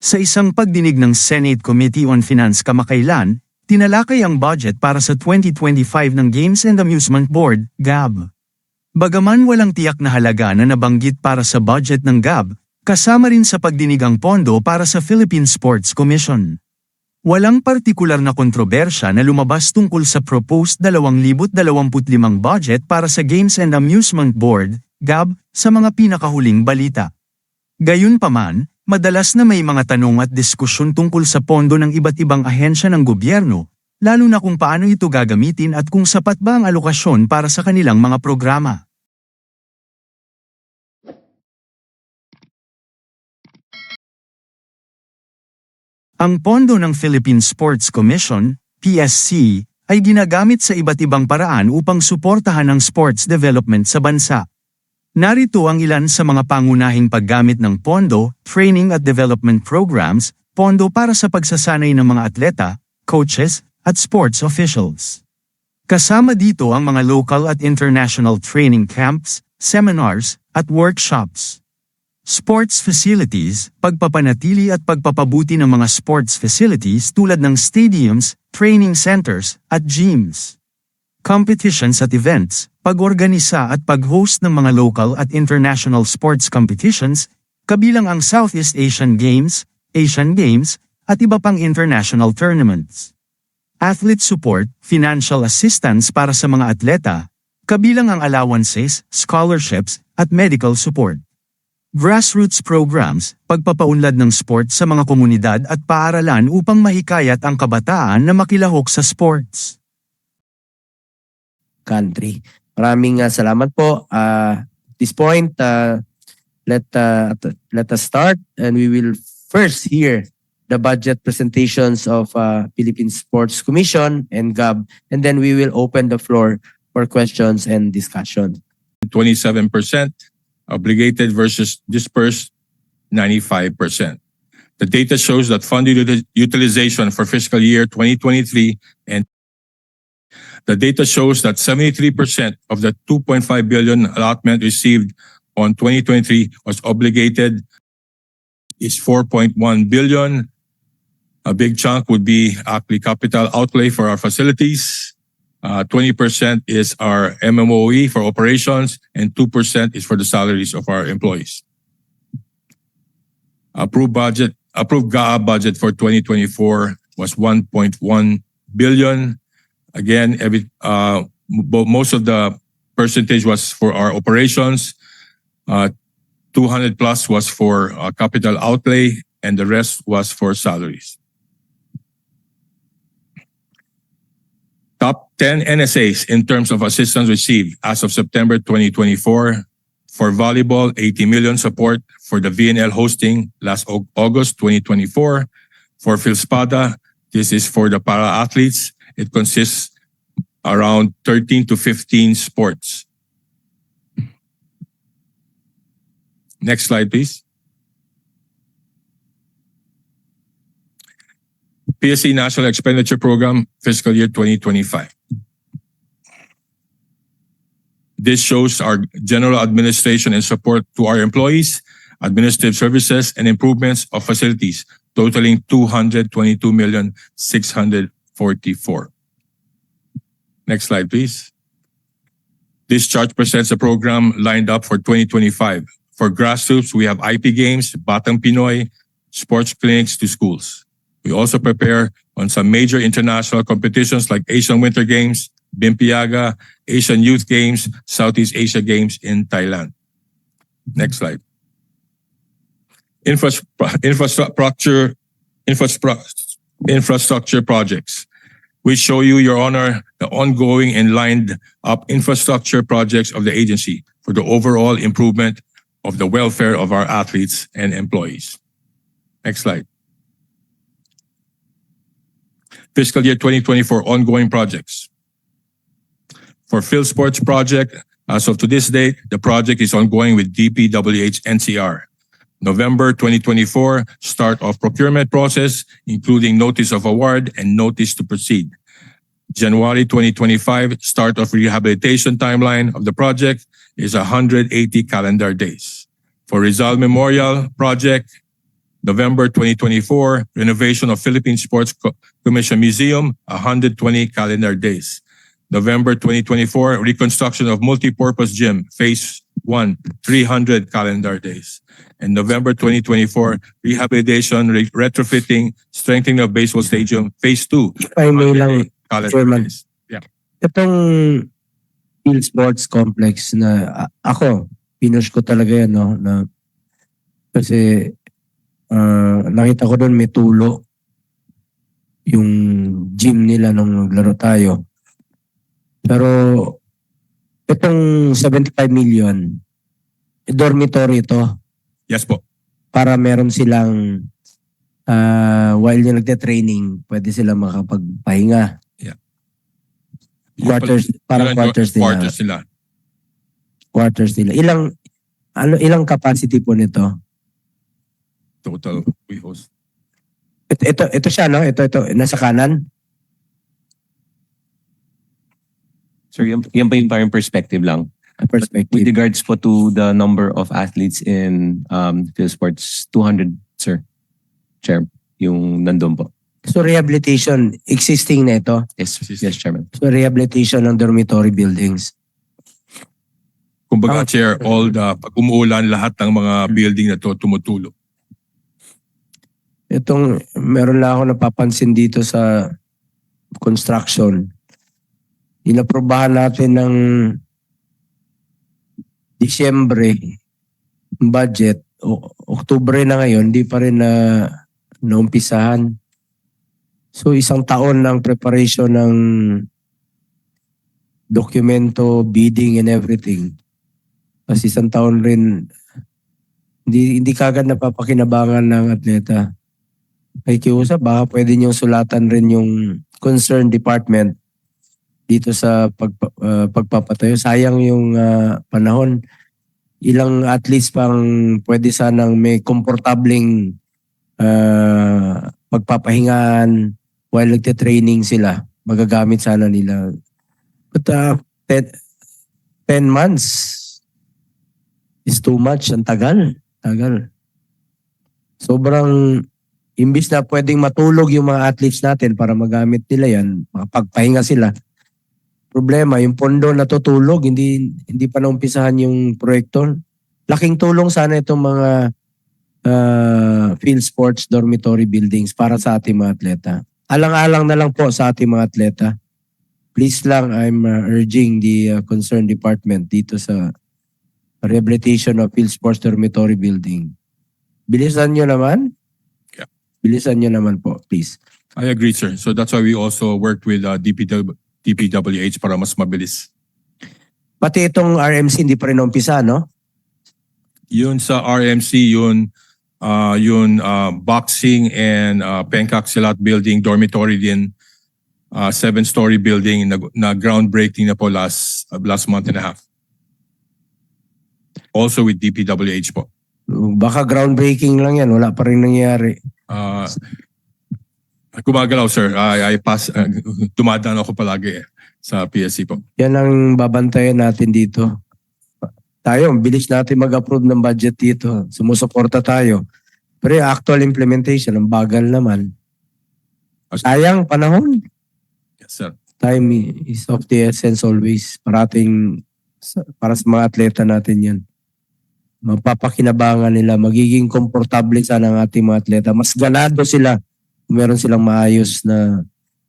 Sa isang pagdinig ng Senate Committee on Finance kamakailan, tinalakay ang budget para sa 2025 ng Games and Amusement Board, GAB. Bagaman walang tiyak na halaga na nabanggit para sa budget ng GAB, kasama rin sa pagdinig ang pondo para sa Philippine Sports Commission. Walang partikular na kontrobersya na lumabas tungkol sa proposed 2025 budget para sa Games and Amusement Board, GAB, sa mga pinakahuling balita. Gayunpaman, madalas na may mga tanong at diskusyon tungkol sa pondo ng iba't ibang ahensya ng gobyerno, lalo na kung paano ito gagamitin at kung sapat ba ang alokasyon para sa kanilang mga programa. Ang pondo ng Philippine Sports Commission, PSC, ay ginagamit sa iba't ibang paraan upang suportahan ang sports development sa bansa. Narito ang ilan sa mga pangunahing paggamit ng pondo, training at development programs, pondo para sa pagsasanay ng mga atleta, coaches, at sports officials. Kasama dito ang mga local at international training camps, seminars, at workshops. Sports facilities, pagpapanatili at pagpapabuti ng mga sports facilities tulad ng stadiums, training centers, at gyms. Competitions at events, pag-organisa at pag-host ng mga local at international sports competitions, kabilang ang Southeast Asian Games, Asian Games, at iba pang international tournaments. Athlete support, financial assistance para sa mga atleta, kabilang ang allowances, scholarships, at medical support. Grassroots programs, pagpapaunlad ng sport sa mga komunidad at paaralan upang mahikayat ang kabataan na makilahok sa sports. Country. Maraming uh, salamat po. Uh, at this point, uh, let uh, let us start and we will first hear the budget presentations of uh, Philippine Sports Commission and GAB and then we will open the floor for questions and discussion. 27%, obligated versus dispersed 95%. The data shows that fund utilization for fiscal year 2023 and the data shows that 73% of the 2.5 billion allotment received on 2023 was obligated is 4.1 billion. A big chunk would be actually capital outlay for our facilities. Uh, 20% is our MMOE for operations and 2% is for the salaries of our employees. Approved budget, approved GAA budget for 2024 was 1.1 billion. Again, every, uh, most of the percentage was for our operations. Uh, 200 plus was for uh, capital outlay and the rest was for salaries. Top 10 NSAs in terms of assistance received as of September 2024. For volleyball, 80 million support for the VNL hosting last August 2024. For Philspada, this is for the para athletes. It consists around 13 to 15 sports. Next slide, please. PSC National Expenditure Program fiscal year 2025. This shows our general administration and support to our employees, administrative services, and improvements of facilities totaling 222 million 644. Next slide, please. This chart presents a program lined up for 2025. For grassroots, we have IP games, Batang Pinoy, sports clinics to schools. We also prepare on some major international competitions like Asian Winter Games, Bimpiaga, Asian Youth Games, Southeast Asia Games in Thailand. Next slide. Infrastructure, projects. We show you, Your Honor, the ongoing and lined up infrastructure projects of the agency for the overall improvement of the welfare of our athletes and employees. Next slide. Fiscal year 2024 ongoing projects. For Phil Sports Project, as of to this date, the project is ongoing with DPWH NCR. November 2024, start of procurement process, including notice of award and notice to proceed. January 2025, start of rehabilitation timeline of the project is 180 calendar days. For Rizal Memorial Project, November 2024, renovation of Philippine Sports Co- Commission Museum, 120 calendar days. November 2024, reconstruction of multipurpose gym, phase one, 300 calendar days. And November 2024, rehabilitation, re- retrofitting, strengthening of baseball stadium, phase two, If I may lang, 108 calendar Chairman. days. itong Field Sports Complex na a- ako, pinush ko talaga yan, no? Na, kasi ah, nakita ko doon may tulo yung gym nila nung naglaro tayo. Pero itong 75 million, dormitory ito Yes po. para meron silang ah, while yung nagte-training, pwede sila makapagpahinga. Quarters, parang Ilan- quarters nila. Quarters nila. quarters nila. Ilang ano ilang capacity po nito? Total we host. Ito ito, ito siya no? Ito ito nasa kanan. Sir, yan, yan pa yung parang perspective lang. With Perspective. regards po to the number of athletes in um, field sports, 200, sir. Chair, yung nandun po. So rehabilitation existing na ito. Yes, yes, Chairman. So rehabilitation ng dormitory buildings. Kumbaga, Ah. Chair, all the, pag umuulan, lahat ng mga building na to tumutulo. Itong meron lang ako napapansin dito sa construction. Inaprobahan natin ng Disyembre budget. O, Oktubre na ngayon, di pa rin na naumpisahan. So isang taon ng preparation ng dokumento, bidding and everything. Kasi isang taon rin hindi hindi kagad napapakinabangan ng atleta. Kay Kiusa, baka pwede niyong sulatan rin yung concerned department dito sa pag, uh, pagpapatayo. Sayang yung uh, panahon. Ilang athletes pang pwede sanang may komportabling uh, pagpapahingaan while nagte-training sila. Magagamit sana nila. But uh, 10, 10 months is too much. Ang tagal. Tagal. Sobrang imbis na pwedeng matulog yung mga athletes natin para magamit nila yan, makapagpahinga sila. Problema, yung pondo natutulog, hindi hindi pa naumpisahan yung proyekto. Laking tulong sana itong mga ah, field sports dormitory buildings para sa ating mga atleta. Alang-alang na lang po sa ating mga atleta. Please lang, I'm ah, urging the ah, concerned department dito sa rehabilitation of field sports dormitory building. Bilisan nyo naman. Yeah. Bilisan nyo naman po, please. I agree, sir. So that's why we also worked with uh, DPW, DPWH para mas mabilis. Pati itong RMC hindi pa rin umpisa, no? Yun sa RMC, yun, uh, yun uh, boxing and uh, Pencak Silat building, dormitory din, uh, seven-story building na, na groundbreaking na po last, uh, last month and a half. Also with DPWH po. Baka groundbreaking lang yan, wala pa rin nangyari. Uh, gumagalaw, sir. I, I pass, uh, dumadaan ako palagi eh, sa PSC po. Yan ang babantayan natin dito. Tayo, bilis natin mag-approve ng budget dito. Sumusuporta tayo. Pero yung actual implementation, ang bagal naman. Sayang panahon. Yes, sir. Time is of the essence always. Parating, para sa mga atleta natin yan. Mapapakinabangan nila, magiging komportable sana ang ating mga atleta. Mas ganado sila meron silang maayos na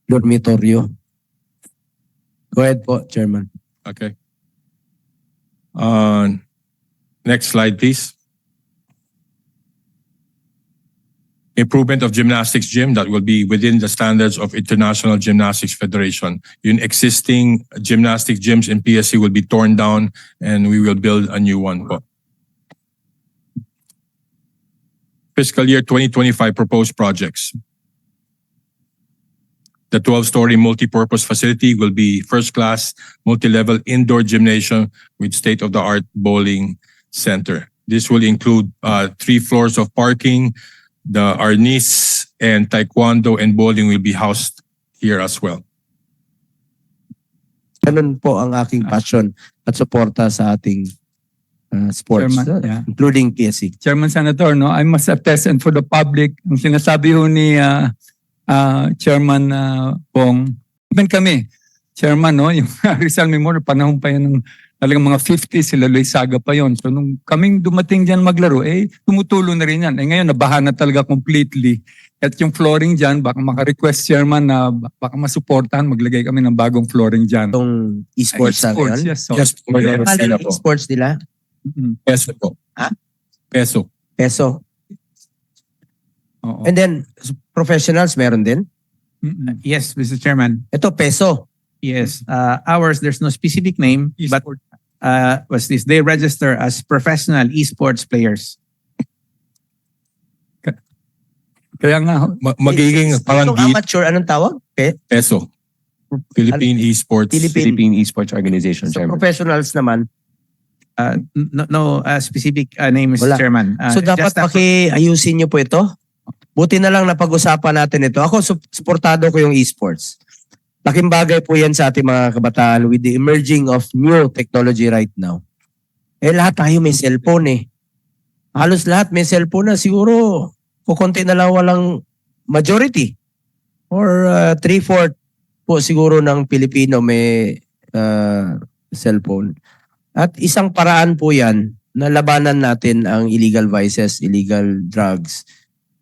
dormitoryo. Go ahead po, Chairman. Okay. Uh, next slide, please. Improvement of gymnastics gym that will be within the standards of International Gymnastics Federation. Yung existing gymnastics gyms in PSC will be torn down and we will build a new one. Fiscal year 2025 proposed projects. The 12-story multipurpose facility will be first-class multi-level indoor gymnasium with state-of-the-art bowling center. This will include uh, three floors of parking. The arnis and taekwondo and bowling will be housed here as well. Ganun po ang aking passion at suporta sa ating uh, sports, Chairman, uh, yeah. including PSC. Chairman Senator, no, I must attest and for the public, ang sinasabi ho ni ah, ah, Chairman uh, Pong, even kami, Chairman, no, yung Rizal Memorial, panahon pa yan ng talagang mga 50, sila Loisaga pa yon. So nung kaming dumating dyan maglaro, eh, tumutulo na rin yan. Eh ngayon, nabaha na talaga completely. At yung flooring dyan, baka maka-request chairman na ba- baka masuportahan, maglagay kami ng bagong flooring dyan. Itong esports na ngayon. yes. So, Ano Honor. yung esports nila? mm, Peso po. Ha? Peso. Peso. Oo. And then, professionals meron din? Mm-mm. Yes, Mr. Chairman. Ito, peso. Yes. Uh, ours, there's no specific name, but uh, what's this? They register as professional esports players. Kaya nga, Ma- magiging Itong parang gi- amateur, anong tawag? Pe- peso. Philippine Esports. Philippine- Philippine Esports Organization, So, Chairman. professionals naman. Uh, n- no no uh, specific uh, name, Mr. Wala. Chairman. Uh, So, dapat just a- pakiayusin niyo po ito. Buti na lang napag-usapan natin ito. Ako, sup- suportado ko yung esports. Laking bagay po yan sa ating mga kabataan with the emerging of new technology right now. Eh, lahat tayo may cellphone eh. Halos lahat may cellphone na. Siguro, kukunti na lang walang majority. Or uh, three-fourth po siguro ng Pilipino may uh, cellphone. At isang paraan po yan na labanan natin ang illegal vices, illegal drugs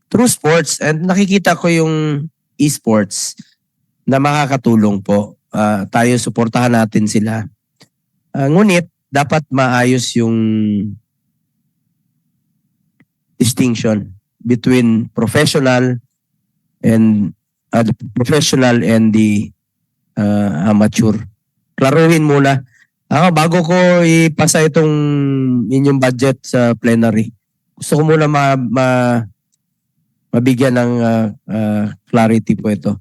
through sports. And nakikita ko yung esports na makakatulong po. Ah, tayo suportahan natin sila. Ah, ngunit dapat maayos yung distinction between professional and uh, professional and the uh, amateur. Klaruhin muna. Ako, bago ko ipasa itong inyong budget sa plenary, gusto ko muna ma, ma- mabigyan ng uh, uh, clarity po ito.